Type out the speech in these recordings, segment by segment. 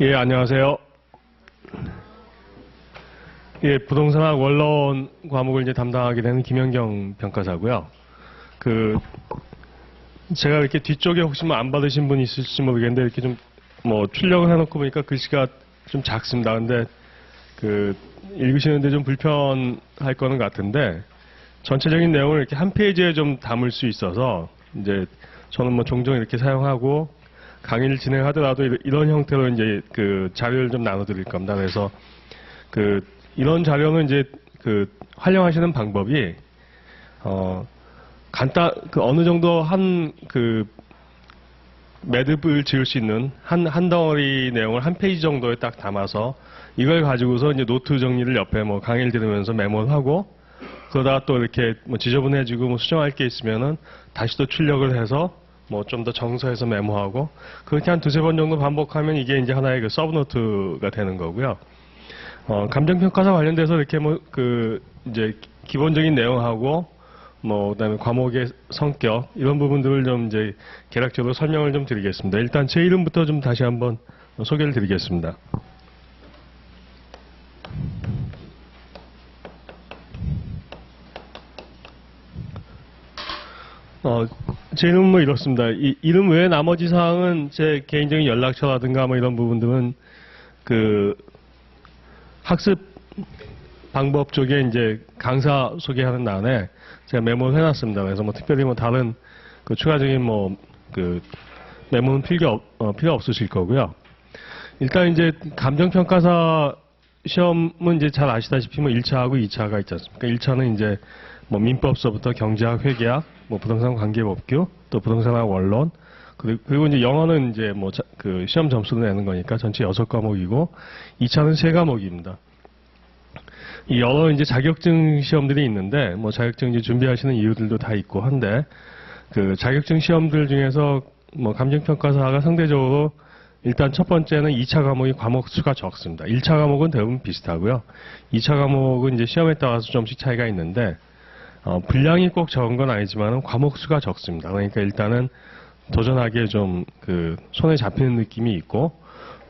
예, 안녕하세요. 예, 부동산학 원론 과목을 이제 담당하게 되는 김현경 평가사고요. 그 제가 이렇게 뒤쪽에 혹시 뭐 안 받으신 분 있을지 모르겠는데 이렇게 좀 뭐 출력을 해놓고 보니까 글씨가 좀 작습니다. 근데 그 읽으시는데 좀 불편할 거는 같은데 전체적인 내용을 이렇게 한 페이지에 좀 담을 수 있어서 이제 저는 뭐 종종 이렇게 사용하고 강의를 진행하더라도 이런- 형태로 이제 그 자료를 좀 나눠드릴 겁니다. 그래서 그 이런 자료는 이제 그 활용하시는 방법이 어 간단 그 어느 정도 한 그 매듭을 지을 수 있는 한 한 덩어리 내용을 한 페이지 정도에 딱 담아서 이걸 가지고서 이제 노트 정리를 옆에 뭐 강의를 들으면서 메모를 하고 그러다가 또 이렇게 뭐 지저분해지고 뭐 수정할 게 있으면은 다시 또 출력을 해서 뭐 좀 더 정서해서 메모하고 그렇게 한 두세 번 정도 반복하면 이게 이제 하나의 그 서브노트가 되는 거고요. 어, 감정평가사 관련돼서 이렇게 뭐 그 이제 기본적인 내용하고 뭐 그다음에 과목의 성격 이런 부분들을 좀 이제 개략적으로 설명을 좀 드리겠습니다. 일단 제 이름부터 좀 다시 한번 소개를 드리겠습니다. 어, 제 이름은 뭐 이렇습니다. 이, 이름 외에 나머지 사항은 제 개인적인 연락처라든가 뭐 이런 부분들은 그 학습 방법 쪽에 이제 강사 소개하는 난에 제가 메모를 해놨습니다. 그래서 뭐 특별히 뭐 다른 그 추가적인 뭐 그 메모는 필요 없, 어, 필요 없으실 거고요. 일단 이제 감정평가사 시험은 이제 잘 아시다시피 뭐 1차하고 2차가 있지 않습니까? 1차는 이제 뭐 민법서부터 경제학, 회계학, 뭐 부동산 관계법규, 또 부동산학 원론, 그리고, 이제 영어는 이제 뭐 그 시험 점수를 내는 거니까 전체 6과목이고 2차는 3과목입니다. 이 여러 이제 자격증 시험들이 있는데 뭐 자격증 이제 준비하시는 이유들도 다 있고 한데 그 자격증 시험들 중에서 뭐 감정평가사가 상대적으로 일단 첫 번째는 2차 과목이 과목 수가 적습니다. 1차 과목은 대부분 비슷하고요. 2차 과목은 이제 시험에 따라서 좀씩 차이가 있는데 어, 분량이 꼭 적은 건 아니지만 과목 수가 적습니다. 그러니까 일단은 도전하기에 좀 그 손에 잡히는 느낌이 있고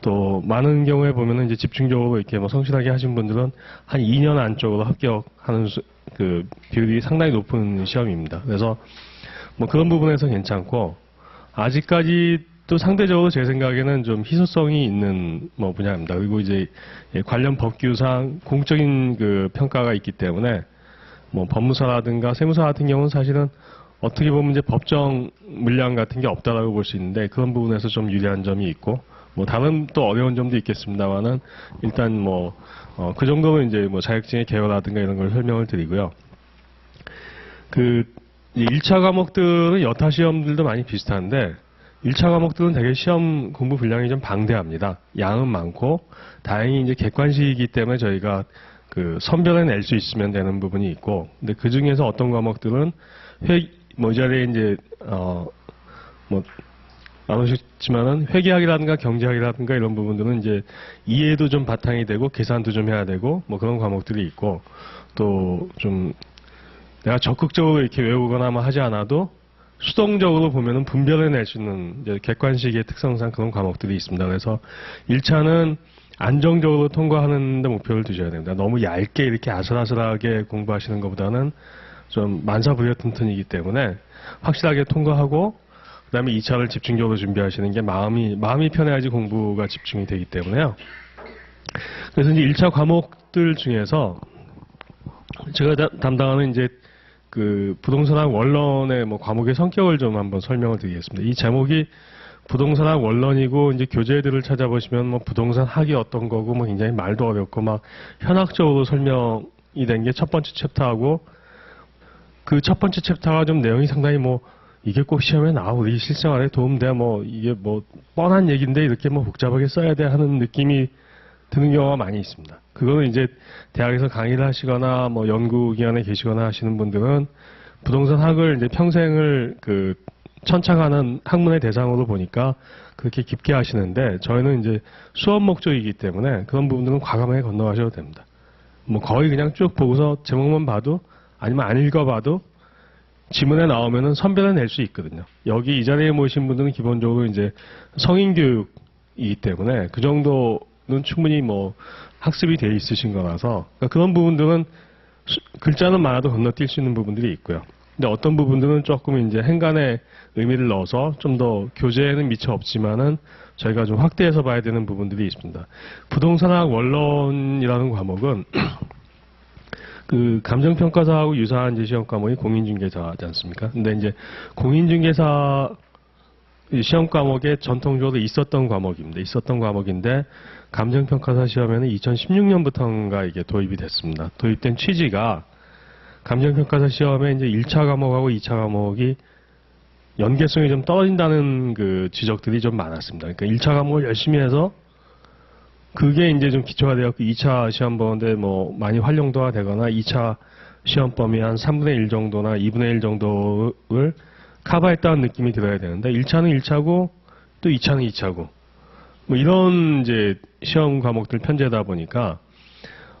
또 많은 경우에 보면은 이제 집중적으로 이렇게 뭐 성실하게 하신 분들은 한 2년 안쪽으로 합격하는 수- 그 비율이 상당히 높은 시험입니다. 그래서 뭐 그런 부분에서 괜찮고 아직까지 또 상대적으로 제 생각에는 좀 희소성이 있는 뭐 분야입니다. 그리고 이제 예, 관련 법규상 공적인 그 평가가 있기 때문에 뭐 법무사라든가 세무사 같은 경우는 사실은 어떻게 보면 이제 법정 물량 같은 게 없다라고 볼 수 있는데 그런 부분에서 좀 유리한 점이 있고 뭐 다른 또 어려운 점도 있겠습니다만은 일단 뭐 어, 그 정도는 이제 뭐 자격증의 개요라든가 이런 걸 설명을 드리고요. 그 1차 과목들은 여타 시험들도 많이 비슷한데 1차 과목들은 되게 시험 공부 분량이 좀 방대합니다. 양은 많고 다행히 이제 객관식이기 때문에 저희가 그 선별해 낼 수 있으면 되는 부분이 있고 근데 그 중에서 어떤 과목들은 회 뭐 자리에 이제 어뭐 나누셨지만은 회계학이라든가 경제학이라든가 이런 부분들은 이제 이해도 좀 바탕이 되고 계산도 좀 해야 되고 뭐 그런 과목들이 있고 또 좀 내가 적극적으로 이렇게 외우거나 뭐 하지 않아도 수동적으로 보면은 분별해 낼 수 있는 객관식의 특성상 그런 과목들이 있습니다. 그래서 1차는 안정적으로 통과하는 데 목표를 두셔야 됩니다. 너무 얇게 이렇게 아슬아슬하게 공부하시는 것보다는 좀 만사부여튼튼이기 때문에 확실하게 통과하고 그다음에 2차를 집중적으로 준비하시는 게 마음이 마음이 편해야지 공부가 집중이 되기 때문에요. 그래서 이제 1차 과목들 중에서 제가 다- 담당하는 이제 그 부동산학 원론의 뭐 과목의 성격을 좀 한번 설명을 드리겠습니다. 이 제목이 부동산학 원론이고 이제 교재들을 찾아보시면 뭐 부동산 학이 어떤 거고 뭐 굉장히 말도 어렵고 막 현학적으로 설명이 된 게 첫 번째 챕터하고 그 첫 번째 챕터가 좀 내용이 상당히 뭐 이게 꼭 시험에 나와 우리 실생활에 도움돼 뭐 이게 뭐 뻔한 얘기인데 이렇게 뭐 복잡하게 써야 돼 하는 느낌이 드는 경우가 많이 있습니다. 그거는 이제 대학에서 강의를 하시거나 뭐 연구기관에 계시거나 하시는 분들은 부동산 학을 이제 평생을 그 천착하는 학문의 대상으로 보니까 그렇게 깊게 하시는데 저희는 이제 수업 목적이기 때문에 그런 부분들은 과감하게 건너가셔도 됩니다. 뭐 거의 그냥 쭉 보고서 제목만 봐도 아니면 안 읽어봐도 지문에 나오면은 선별해 낼수 있거든요. 여기 이 자리에 모이신 분들은 기본적으로 이제 성인 교육 과목이기 때문에 그 정도는 충분히 뭐 학습이 돼 있으신 거라서 그러니까 그런 부분들은 수- 글자는 많아도 건너뛸 수 있는 부분들이 있고요. 근데 어떤 부분들은 조금 이제 행간의 의미를 넣어서 좀 더 교재에는 미처 없지만은 저희가 좀 확대해서 봐야 되는 부분들이 있습니다. 부동산학 원론이라는 과목은 그 감정평가사하고 유사한 이제 시험 과목이 공인중개사지 않습니까? 근데 이제 공인중개사 이 시험 과목에 전통적으로 있었던 과목입니다. 있었던 과목인데 감정평가사 시험에는 2016년부터인가 이게 도입이 됐습니다. 도입된 취지가 감정평가사 시험에 이제 1차 과목하고 2차 과목이 연계성이 좀 떨어진다는 그 지적들이 좀 많았습니다. 그러니까 1차 과목을 열심히 해서 그게 이제 좀 기초가 되었고 2차 시험 보는데 뭐 많이 활용도가 되거나 2차 시험 범위 한 3분의 1 정도나 2분의 1 정도를 커버했다는 느낌이 들어야 되는데 1차는 1차고 또 2차는 2차고 뭐 이런 이제 시험 과목들 편제다 보니까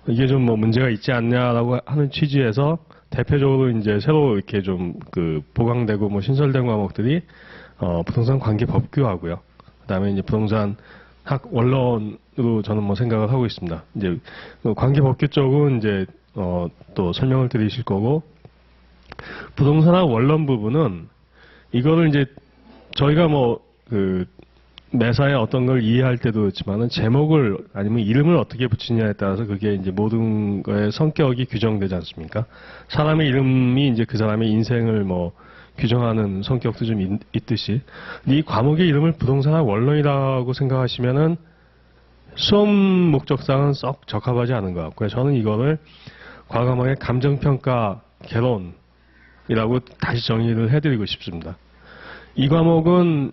이게 좀 뭐 문제가 있지 않냐라고 하는 취지에서 대표적으로 이제 새로 이렇게 좀 그 보강되고 뭐 신설된 과목들이 어 부동산 관계 법규하고요. 그다음에 이제 부동산 학 원론으로 저는 뭐 생각을 하고 있습니다. 이제 그 관계 법규 쪽은 이제 어 또 설명을 드리실 거고 부동산학 원론 부분은 이거를 이제 저희가 뭐그 매사에 어떤 걸 이해할 때도 그렇지만은 제목을 아니면 이름을 어떻게 붙이냐에 따라서 그게 이제 모든 거의 성격이 규정되지 않습니까? 사람의 이름이 이제 그 사람의 인생을 뭐 규정하는 성격도 좀 있, 있듯이 이 과목의 이름을 부동산학 원론이라고 생각하시면은 수업 목적상은 썩 적합하지 않은 것 같고요. 저는 이거를 과감하게 감정평가 개론이라고 다시 정의를 해드리고 싶습니다. 이 과목은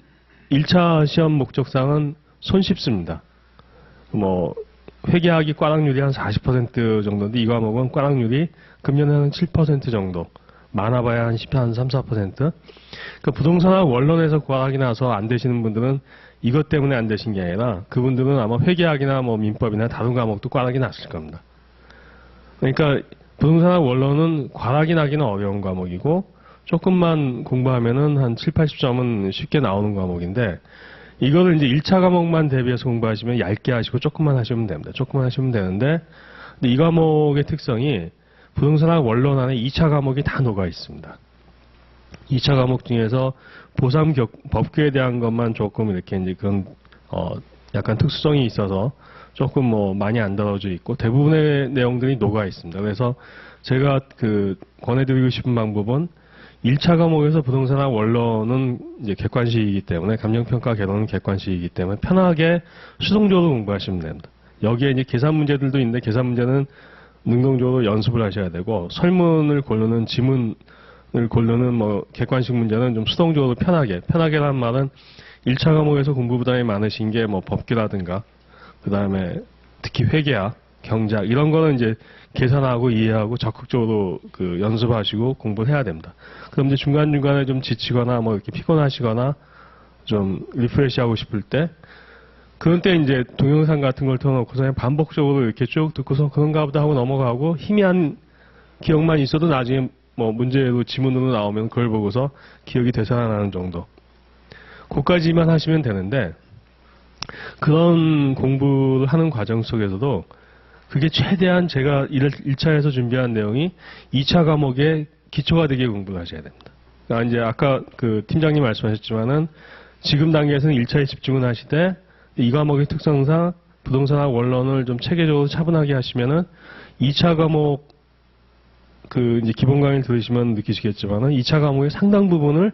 1차 시험 목적상은 손쉽습니다. 뭐 회계학이 꽈락률이 한 40% 정도인데 이 과목은 꽈락률이 금년에는 7% 정도 많아봐야 한 10, 한 3, 4%. 그 부동산학 원론에서 과학이 나서 안 되시는 분들은 이것 때문에 안 되신 게 아니라 그분들은 아마 회계학이나 뭐 민법이나 다른 과목도 과락이 났을 겁니다. 그러니까 부동산학 원론은 과락이 나기는 어려운 과목이고 조금만 공부하면은 한 7, 80점은 쉽게 나오는 과목인데 이거를 이제 1차 과목만 대비해서 공부하시면 얇게 하시고 조금만 하시면 됩니다. 조금만 하시면 되는데 이 과목의 특성이 부동산학 원론 안에 2차 과목이 다 녹아 있습니다. 2차 과목 중에서 보상 격, 법규에 대한 것만 조금 이렇게 이제 그런 어 약간 특수성이 있어서 조금 뭐 많이 안 다뤄져 있고 대부분의 내용들이 녹아 있습니다. 그래서 제가 그 권해드리고 싶은 방법은 1차 과목에서 부동산학 원론은 이제 객관식이기 때문에 감정평가 개론은 객관식이기 때문에 편하게 수동적으로 공부하시면 됩니다. 여기에 이제 계산 문제들도 있는데 계산 문제는 능동적으로 연습을 하셔야 되고 설문을 고르는 지문을 고르는 뭐 객관식 문제는 좀 수동적으로 편하게 편하게란 말은 1차 과목에서 공부 부담이 많으신 게 뭐 법규라든가 그 다음에 특히 회계학, 경제학 이런 거는 이제 계산하고 이해하고 적극적으로 그 연습하시고 공부를 해야 됩니다. 그럼 이제 중간 중간에 좀 지치거나 뭐 이렇게 피곤하시거나 좀 리프레시 하고 싶을 때 그런 때 이제 동영상 같은 걸 틀어놓고서 그냥 반복적으로 이렇게 쭉 듣고서 그런가 보다 하고 넘어가고 희미한 기억만 있어도 나중에 뭐 문제로 지문으로 나오면 그걸 보고서 기억이 되살아나는 정도. 그까지만 하시면 되는데 그런 공부를 하는 과정 속에서도 그게 최대한 제가 1차에서 준비한 내용이 2차 과목에 기초가 되게 공부를 하셔야 됩니다. 그러니까 이제 아까 그 팀장님 말씀하셨지만은 지금 단계에서는 1차에 집중을 하시되 이 과목의 특성상 부동산학 원론을 좀 체계적으로 차분하게 하시면은 2차 과목 그 이제 기본 강의를 들으시면 느끼시겠지만은 2차 과목의 상당 부분을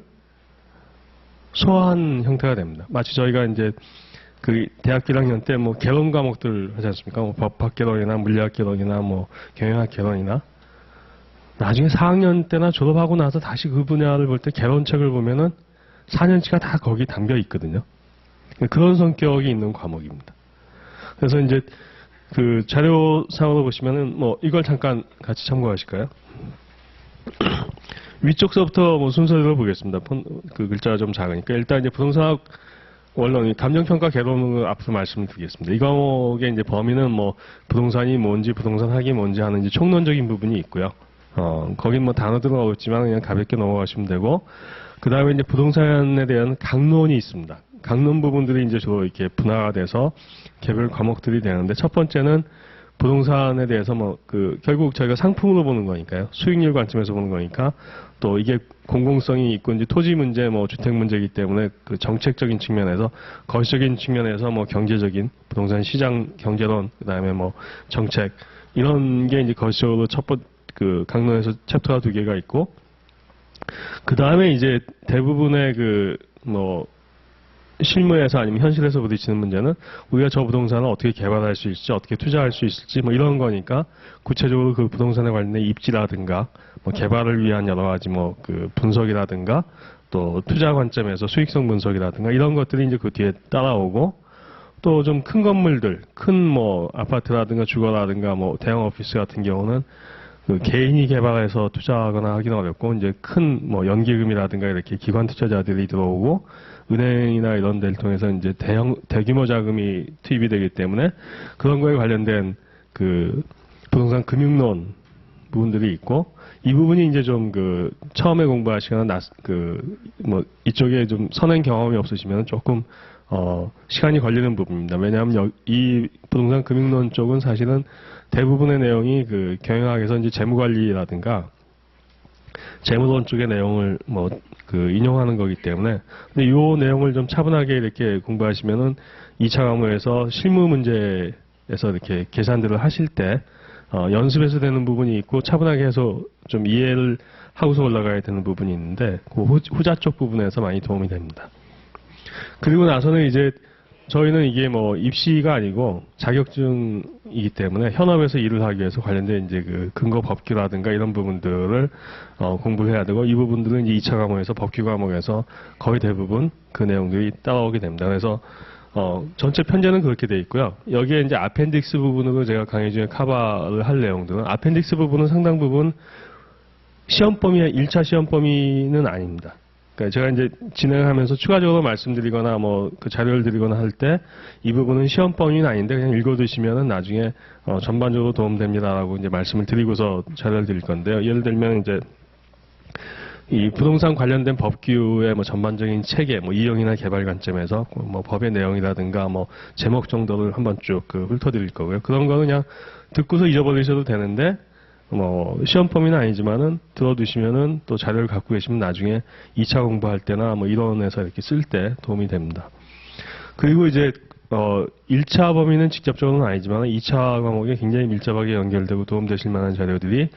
소화한 형태가 됩니다. 마치 저희가 이제 그 대학 1학년 때 뭐 개론 과목들 하지 않습니까? 뭐 법학 개론이나 물리학 개론이나 뭐 경영학 개론이나 나중에 4학년 때나 졸업하고 나서 다시 그 분야를 볼 때 개론책을 보면은 4년치가 다 거기 담겨 있거든요. 그런 성격이 있는 과목입니다. 그래서 이제 그 자료상으로 보시면은 뭐 이걸 잠깐 같이 참고하실까요? 위쪽서부터 뭐 순서대로 보겠습니다. 폰- 그 글자가 좀 작으니까 일단 이제 부동산학 원론 감정평가 개론을 앞서 말씀을 드리겠습니다. 이 과목의 이제 범위는 뭐 부동산이 뭔지 부동산 학이 뭔지 하는 이제 총론적인 부분이 있고요. 어 거긴 뭐 단어들은 어렵지만 그냥 가볍게 넘어가시면 되고 그 다음에 이제 부동산에 대한 강론이 있습니다. 강론 부분들이 이제 주로 이렇게 분화가 돼서 개별 과목들이 되는데 첫 번째는 부동산에 대해서 뭐 그 결국 저희가 상품으로 보는 거니까요. 수익률 관점에서 보는 거니까 또 이게 공공성이 있고 이제 토지 문제 뭐 주택 문제이기 때문에 그 정책적인 측면에서 거시적인 측면에서 뭐 경제적인 부동산 시장 경제론 그다음에 뭐 정책 이런 게 이제 거시적으로 첫 번 그 강론에서 챕터가 두 개가 있고 그 다음에 이제 대부분의 그 뭐 실무에서 아니면 현실에서 부딪히는 문제는 우리가 저 부동산을 어떻게 개발할 수 있을지 어떻게 투자할 수 있을지 뭐 이런 거니까 구체적으로 그 부동산에 관련된 입지라든가 뭐 개발을 위한 여러 가지 뭐 그 분석이라든가 또 투자 관점에서 수익성 분석이라든가 이런 것들이 이제 그 뒤에 따라오고 또 좀 큰 건물들 큰 뭐 아파트라든가 주거라든가 뭐 대형 오피스 같은 경우는 그 개인이 개발해서 투자하거나 하기는 어렵고 이제 큰 뭐 연기금이라든가 이렇게 기관 투자자들이 들어오고 은행이나 이런 데를 통해서 이제 대형 대규모 자금이 투입이 되기 때문에 그런 거에 관련된 그 부동산 금융론 부분들이 있고 이 부분이 이제 좀 그 처음에 공부하시거나 그뭐 이쪽에 좀 선행 경험이 없으시면 조금 어 시간이 걸리는 부분입니다. 왜냐하면 여- 이 부동산 금융론 쪽은 사실은 대부분의 내용이 그 경영학에서 이제 재무 관리라든가 재무론 쪽의 내용을 뭐 그 인용하는 거기 때문에 근데 이 내용을 좀 차분하게 이렇게 공부하시면은 2차 과목에서 실무 문제에서 이렇게 계산들을 하실 때 어, 연습해서 되는 부분이 있고 차분하게 해서 좀 이해를 하고서 올라가야 되는 부분이 있는데 그 후, 후자 쪽 부분에서 많이 도움이 됩니다. 그리고 나서는 이제 저희는 이게 뭐 입시가 아니고 자격증이기 때문에 현업에서 일을 하기 위해서 관련된 이제 그 근거 법규라든가 이런 부분들을 어, 공부해야 되고 이 부분들은 이제 2차 과목에서 법규 과목에서 거의 대부분 그 내용들이 따라오게 됩니다. 그래서 어, 전체 편제는 그렇게 돼 있고요. 여기에 이제 아펜딕스 부분으로 제가 강의 중에 커버를 할 내용들은 아펜딕스 부분은 상당 부분 시험 범위, 1차 시험 범위는 아닙니다. 그러니까 제가 이제 진행하면서 추가적으로 말씀드리거나 뭐 그 자료를 드리거나 할 때 이 부분은 시험 범위는 아닌데 그냥 읽어두시면은 나중에 어, 전반적으로 도움됩니다라고 이제 말씀을 드리고서 자료를 드릴 건데요. 예를 들면 이제 이 부동산 관련된 법규의 뭐 전반적인 체계, 뭐 이용이나 개발 관점에서 뭐 법의 내용이라든가 뭐 제목 정도를 한번 쭉 그 훑어드릴 거고요. 그런 거는 그냥 듣고서 잊어버리셔도 되는데 뭐 시험 범위는 아니지만은 들어두시면은 또 자료를 갖고 계시면 나중에 2차 공부할 때나 뭐 이론에서 이렇게 쓸 때 도움이 됩니다. 그리고 이제 어 1차 범위는 직접적으로는 아니지만 2차 과목에 굉장히 밀접하게 연결되고 도움되실 만한 자료들이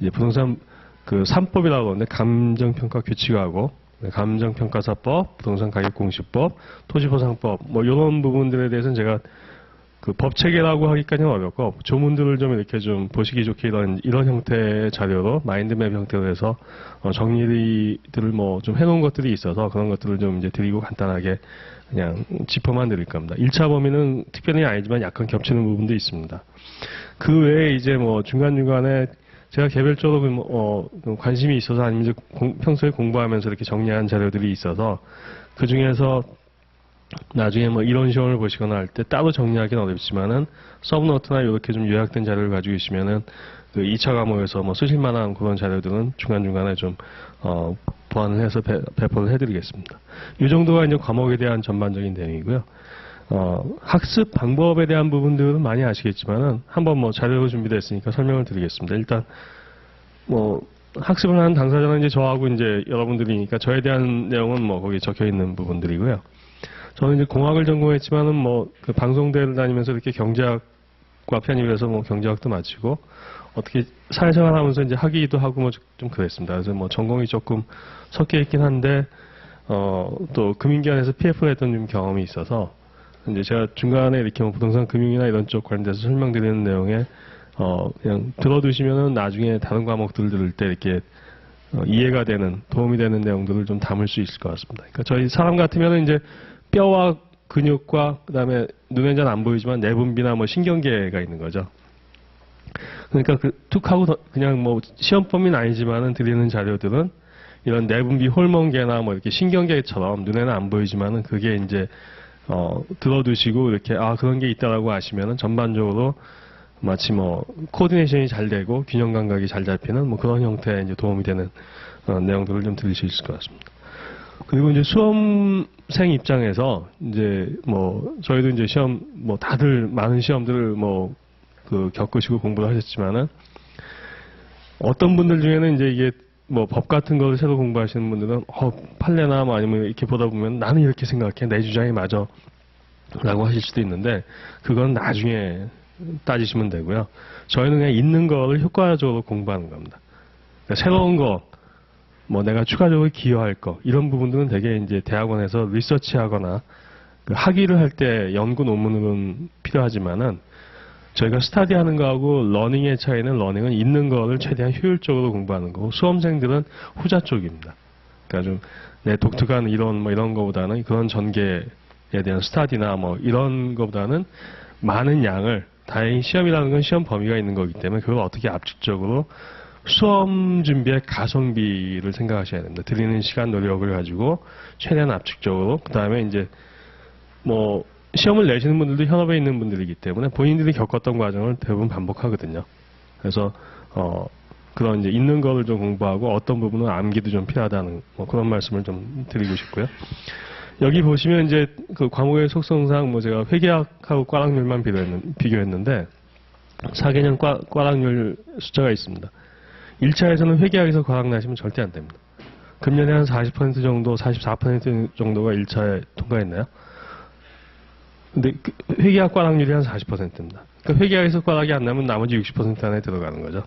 이제 부동산 그 3법이라고 하는데 감정평가 규칙하고 네, 감정평가사법, 부동산 가격공시법, 토지보상법 뭐 이런 부분들에 대해서는 제가 그 법체계라고 하기까지는 어렵고 조문들을 좀 이렇게 좀 보시기 좋게 이런 이런 형태의 자료로 마인드맵 형태로 해서 어, 정리들을 뭐 좀 해놓은 것들이 있어서 그런 것들을 좀 이제 드리고 간단하게 그냥 짚어만 드릴 겁니다. 1차 범위는 특별히 아니지만 약간 겹치는 부분도 있습니다. 그 외에 이제 뭐 중간중간에 제가 개별적으로 그 뭐, 어, 좀 관심이 있어서 아니면 이제 공- 평소에 공부하면서 이렇게 정리한 자료들이 있어서 그 중에서 나중에 뭐 이론 시험을 보시거나 할 때 따로 정리하기는 어렵지만은 서브노트나 이렇게 좀 요약된 자료를 가지고 계시면은 그 2차 과목에서 뭐 쓰실 만한 그런 자료들은 중간중간에 좀, 어, 보완을 해서 배, 배포를 해드리겠습니다. 이 정도가 이제 과목에 대한 전반적인 내용이고요. 어, 학습 방법에 대한 부분들은 많이 아시겠지만은 한번 뭐 자료로 준비됐으니까 설명을 드리겠습니다. 일단 뭐 학습을 하는 당사자는 이제 저하고 이제 여러분들이니까 저에 대한 내용은 뭐 거기 적혀 있는 부분들이고요. 저는 이제 공학을 전공했지만은 뭐 그 방송대를 다니면서 이렇게 경제학과 편입해서 뭐 경제학도 마치고 어떻게 사회생활 하면서 이제 학위도 하고 뭐 좀 그랬습니다. 그래서 뭐 전공이 조금 섞여 있긴 한데 어 또 금융기관에서 PF를 했던 좀 경험이 있어서 이제 제가 중간에 이렇게 뭐 부동산 금융이나 이런 쪽 관련돼서 설명드리는 내용에 어 그냥 들어두시면은 나중에 다른 과목들 들을 때 이렇게 어, 이해가 되는 도움이 되는 내용들을 좀 담을 수 있을 것 같습니다. 그러니까 저희 사람 같으면은 이제 뼈와 근육과 그다음에 눈에 잘안 보이지만 내분비나 뭐 신경계가 있는 거죠. 그러니까 그 툭 하고 더- 그냥 뭐 시험 범위는 아니지만은 드리는 자료들은 이런 내분비 호르몬계나 뭐 이렇게 신경계처럼 눈에는 안 보이지만은 그게 이제 어 들어두시고 이렇게 아 그런 게 있다라고 아시면은 전반적으로 마치 뭐 코디네이션이 잘 되고 균형 감각이 잘 잡히는 뭐 그런 형태의 이제 도움이 되는 어, 내용들을 좀 들을 수 있을 것 같습니다. 그리고 이제 수험생 입장에서 이제 뭐 저희도 이제 시험 뭐 다들 많은 시험들을 뭐 그 겪으시고 공부를 하셨지만은 어떤 분들 중에는 이제 이게 뭐 법 같은 거를 새로 공부하시는 분들은 어 판례나 뭐 아니면 이렇게 보다 보면 나는 이렇게 생각해 내 주장이 맞아 라고 하실 수도 있는데 그건 나중에 따지시면 되고요. 저희는 그냥 있는 거를 효과적으로 공부하는 겁니다. 그러니까 새로운 거, 뭐 내가 추가적으로 기여할 거 이런 부분들은 되게 이제 대학원에서 리서치하거나 그 학위를 할 때 연구 논문은 필요하지만은 저희가 스타디하는 거하고 러닝의 차이는 러닝은 있는 거를 최대한 효율적으로 공부하는 거고 수험생들은 후자 쪽입니다. 그러니까 좀 내 독특한 이론 뭐 이런 거보다는 그런 전개에 대한 스타디나 뭐 이런 거보다는 많은 양을 다행히 시험이라는 건 시험 범위가 있는 거기 때문에 그걸 어떻게 압축적으로 수험 준비의 가성비를 생각하셔야 됩니다. 드리는 시간 노력을 가지고 최대한 압축적으로 그 다음에 이제 뭐 시험을 내시는 분들도 현업에 있는 분들이기 때문에 본인들이 겪었던 과정을 대부분 반복하거든요. 그래서 어 그런 이제 있는 거를 좀 공부하고 어떤 부분은 암기도 좀 필요하다는 뭐 그런 말씀을 좀 드리고 싶고요. 여기 보시면 이제 그 과목의 속성상 뭐 제가 회계학하고 과락률만 비교했는- 비교했는데 4개년 과, 과락률 숫자가 있습니다. 1차에서는 회계학에서 과락 나시면 절대 안 됩니다. 금년에 한 40% 정도, 44% 정도가 1차에 통과했나요? 근데 그 회계학 과락률이 한 40%입니다. 그러니까 회계학에서 과락이 안 나면 나머지 60% 안에 들어가는 거죠.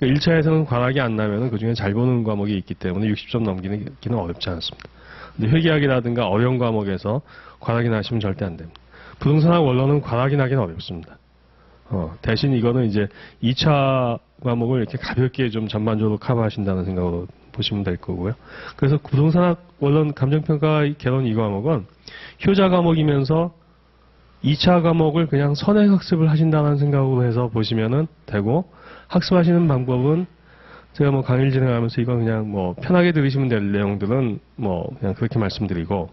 1차에서는 과락이 안 나면 그 중에 잘 보는 과목이 있기 때문에 60점 넘기는 기는 어렵지 않습니다. 근데 회계학이라든가 어려운 과목에서 과락이 나시면 절대 안 됩니다. 부동산학 원론은 과락이 나기는 어렵습니다. 어, 대신 이거는 이제 2차 과목을 이렇게 가볍게 좀 전반적으로 커버하신다는 생각으로 보시면 될 거고요. 그래서 부동산학 원론 감정평가 개론 이 과목은 효자 과목이면서 2차 과목을 그냥 선행 학습을 하신다는 생각으로 해서 보시면은 되고 학습하시는 방법은 제가 뭐 강의를 진행하면서 이건 그냥 뭐 편하게 들으시면 될 내용들은 뭐 그냥 그렇게 말씀드리고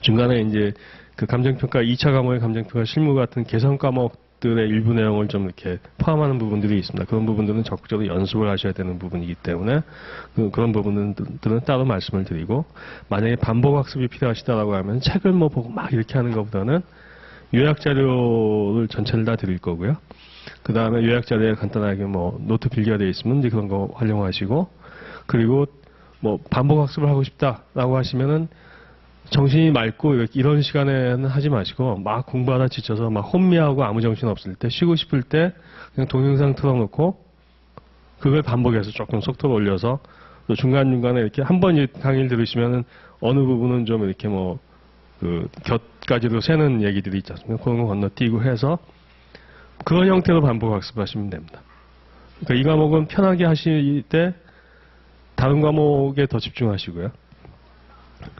중간에 이제 그 감정평가 2차 과목의 감정평가 실무 같은 개선 과목 들의 일부 내용을 좀 이렇게 포함하는 부분들이 있습니다. 그런 부분들은 적극적으로 연습을 하셔야 되는 부분이기 때문에 그, 런 부분들은 따로 말씀을 드리고 만약에 반복 학습이 필요하시다라고 하면 책을 뭐 보고 막 이렇게 하는 것보다는 요약 자료를 전체를 다 드릴 거고요. 그 다음에 요약 자료에 간단하게 뭐 노트 필기가 되어 있으면 이제 그런 거 활용하시고 그리고 뭐 반복 학습을 하고 싶다라고 하시면은 정신이 맑고 이런 시간에는 하지 마시고 막 공부하다 지쳐서 막 혼미하고 아무 정신 없을 때 쉬고 싶을 때 그냥 동영상 틀어놓고 그걸 반복해서 조금 속도를 올려서 또 중간중간에 이렇게 한 번 강의를 들으시면은 어느 부분은 좀 이렇게 뭐 그 곁까지도 새는 얘기들이 있지 않습니까? 그런 거 건너뛰고 해서 그런 형태로 반복 학습하시면 됩니다. 그러니까 이 과목은 편하게 하실 때 다른 과목에 더 집중하시고요.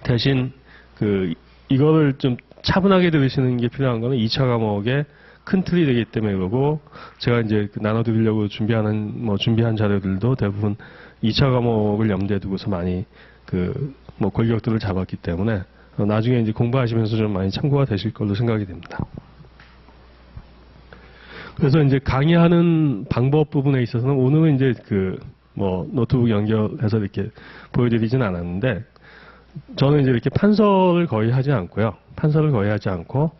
대신 그 이거를 좀 차분하게 들으시는 게 필요한 거는 2차 과목의 큰 틀이 되기 때문에 그러고 제가 이제 그 나눠드리려고 준비하는 뭐 준비한 자료들도 대부분 2차 과목을 염두에 두고서 많이 그 뭐 골격들을 잡았기 때문에 어, 나중에 이제 공부하시면서 좀 많이 참고가 되실 걸로 생각이 됩니다. 그래서 이제 강의하는 방법 부분에 있어서는 오늘은 이제 그 뭐 노트북 연결해서 이렇게 보여드리진 않았는데 저는 이제 이렇게 판서를 거의 하지 않고요. 판서를 거의 하지 않고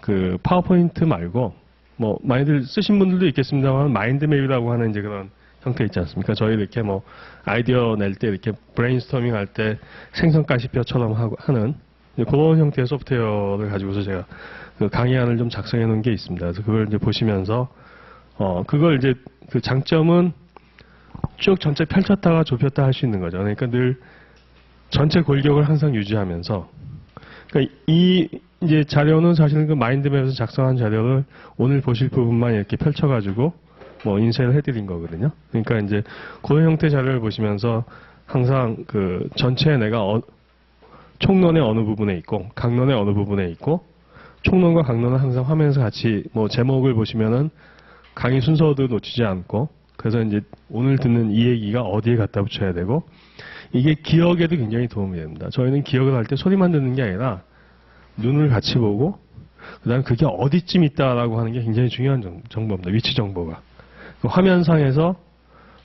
그 파워포인트 말고 뭐 많이들 쓰신 분들도 있겠습니다만 마인드맵이라고 하는 이제 그런 형태 있지 않습니까? 저희 이렇게 뭐 아이디어 낼 때 이렇게 브레인스토밍 할 때 생선가시뼈처럼 하고 하는 그런 형태의 소프트웨어를 가지고서 제가 그 강의안을 좀 작성해 놓은 게 있습니다. 그래서 그걸 이제 보시면서 어 그걸 이제 그 장점은 쭉 전체 펼쳤다가 좁혔다 할 수 있는 거죠. 그러니까 늘 전체 골격을 항상 유지하면서 그러니까 이 이제 자료는 사실은 그 마인드맵에서 작성한 자료를 오늘 보실 부분만 이렇게 펼쳐가지고 뭐 인쇄를 해드린 거거든요. 그러니까 이제 그런 형태 자료를 보시면서 항상 그 전체에 내가 어- 총론의 어느 부분에 있고 강론의 어느 부분에 있고 총론과 강론은 항상 화면에서 같이 뭐 제목을 보시면은 강의 순서도 놓치지 않고 그래서 이제 오늘 듣는 이 얘기가 어디에 갖다 붙여야 되고 이게 기억에도 굉장히 도움이 됩니다. 저희는 기억을 할 때 소리만 듣는 게 아니라 눈을 같이 보고 그다음에 그게 어디쯤 있다라고 하는 게 굉장히 중요한 정- 정보입니다. 위치 정보가 그 화면상에서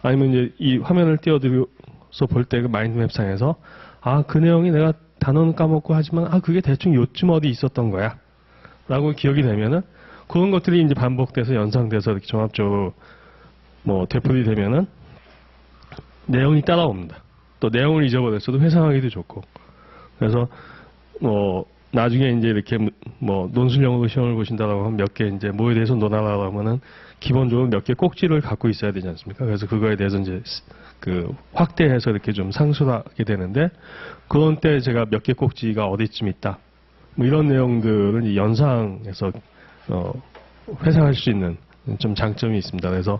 아니면 이제 이 화면을 단어로서 볼 때 그 마인드맵상에서 아 그 내용이 내가 단어는 까먹고 하지만 아 그게 대충 요쯤 어디 있었던 거야 라고 기억이 되면은 그런 것들이 이제 반복돼서 연상돼서 이렇게 종합적으로 뭐 되풀이 되면은 내용이 따라옵니다. 또 내용을 잊어버렸어도 회상하기도 좋고 그래서 뭐 나중에 이제 이렇게 뭐 논술형으로 시험을 보신다라고 하면 몇 개 이제 뭐에 대해서 논하라고 하면은 기본적으로 몇 개 꼭지를 갖고 있어야 되지 않습니까? 그래서 그거에 대해서 이제 그 확대해서 이렇게 좀 상술하게 되는데 그런 때 제가 몇 개 꼭지가 어디쯤 있다. 뭐 이런 내용들은 이 연상에서 어 회상할 수 있는 좀 장점이 있습니다. 그래서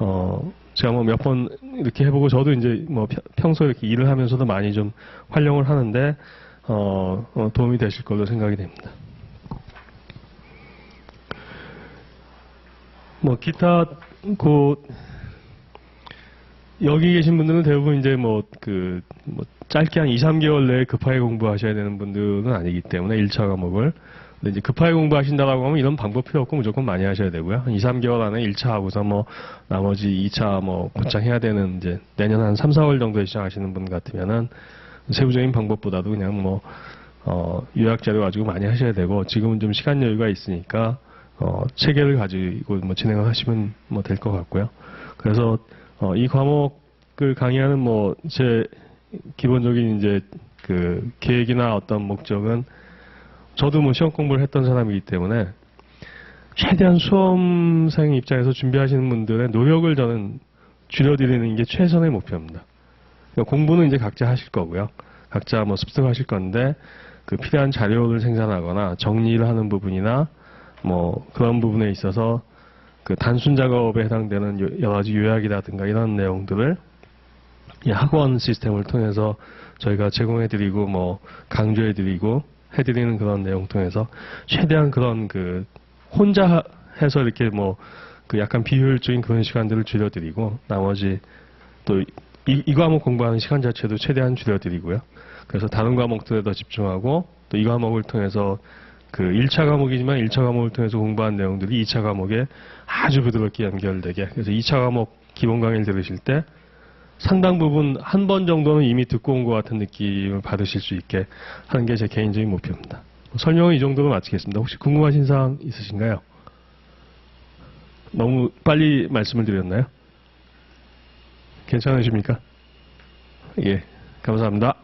어 제가 뭐 몇 번 이렇게 해보고 저도 이제 뭐 평- 평소에 이렇게 일을 하면서도 많이 좀 활용을 하는데 어, 어, 도움이 되실 걸로 생각이 됩니다. 뭐 기타 그 여기 계신 분들은 대부분 이제 뭐 그 뭐 짧게 한 2, 3개월 내에 급하게 공부하셔야 되는 분들은 아니기 때문에 1차 과목을 근데 이제 급하게 공부하신다라고 하면 이런 방법 필요 없고 무조건 많이 하셔야 되고요. 한 2, 3개월 안에 1차 하고서 뭐 나머지 2차 뭐 곧장 해야 되는 이제 내년 한 3, 4월 정도에 시작하시는 분 같으면은 세부적인 방법보다도 그냥 뭐 어, 요약 자료 가지고 많이 하셔야 되고 지금은 좀 시간 여유가 있으니까 어, 체계를 가지고 뭐 진행을 하시면 뭐 될 것 같고요. 그래서 어, 이 과목을 강의하는 뭐 제 기본적인 이제 그 계획이나 어떤 목적은 저도 뭐 시험 공부를 했던 사람이기 때문에 최대한 수험생 입장에서 준비하시는 분들의 노력을 저는 줄여드리는 게 최선의 목표입니다. 그러니까 공부는 이제 각자 하실 거고요. 각자 뭐 습득하실 건데 그 필요한 자료를 생산하거나 정리를 하는 부분이나 뭐 그런 부분에 있어서 그 단순 작업에 해당되는 요- 여러 가지 요약이라든가 이런 내용들을 이 학원 시스템을 통해서 저희가 제공해드리고 뭐 강조해드리고 해드리는 그런 내용 통해서 최대한 그런 그 혼자 하- 해서 이렇게 뭐 그 약간 비효율적인 그런 시간들을 줄여드리고 나머지 또 이, 이 과목 공부하는 시간 자체도 최대한 줄여드리고요. 그래서 다른 과목들에 더 집중하고 또 이 과목을 통해서 그 1차 과목이지만 1차 과목을 통해서 공부한 내용들이 2차 과목에 아주 부드럽게 연결되게 그래서 2차 과목 기본 강의를 들으실 때 상당 부분 한 번 정도는 이미 듣고 온 것 같은 느낌을 받으실 수 있게 하는 게 제 개인적인 목표입니다. 설명은 이 정도로 마치겠습니다. 혹시 궁금하신 사항 있으신가요? 너무 빨리 말씀을 드렸나요? 괜찮으십니까? 예, 감사합니다.